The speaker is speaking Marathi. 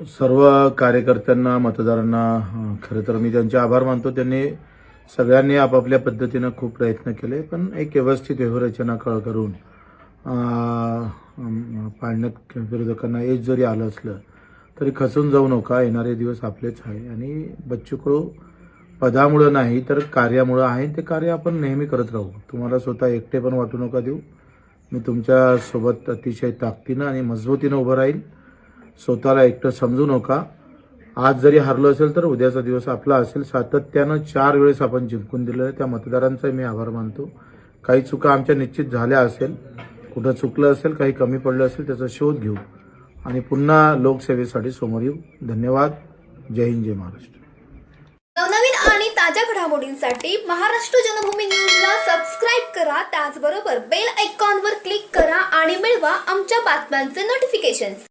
सर्व कार्यकर्त्यांना मतदारांना खरं तर मी त्यांचे आभार मानतो. त्यांनी सगळ्यांनी आपापल्या पद्धतीनं खूप प्रयत्न केले पण एक व्यवस्थित व्यवरचना कळ करून पाळण्यात विरोधकांना एज जरी आलं असलं तरी खचून जाऊ नका. येणारे दिवस आपलेच आहे. आणि बच्चू कडू पदामुळं नाही तर कार्यामुळं आहे. ते कार्य आपण नेहमी करत राहू. तुम्हाला स्वतः एकटे पण वाटू नका देऊ. मी तुमच्यासोबत अतिशय ताकदीनं आणि मजबूतीनं उभं राहील स्वतःला एकटं समजू नका. आज जरी हरलो असेल तर उद्याचा दिवस आपला असेल. सातत्यानं चार वेळेस आपण जिंकून दिलं त्या मतदारांचाही मी आभार मानतो. काही चुका आमच्या निश्चित झाल्या असेल. कुठं चुकलं असेल काही कमी पडलं असेल त्याचा शोध घेऊ. आणि पुन्हा लोकसेवेसाठी समोर येऊ. धन्यवाद. जय हिंद जय महाराष्ट्र. नवनवीन आणि ताज्या घडामोडींसाठी महाराष्ट्र जनभूमी न्यूजला सबस्क्राईब करा. त्याचबरोबर बेल आयकॉनवर क्लिक करा आणि मिळवा आमच्या बातम्यांचे नोटिफिकेशन्स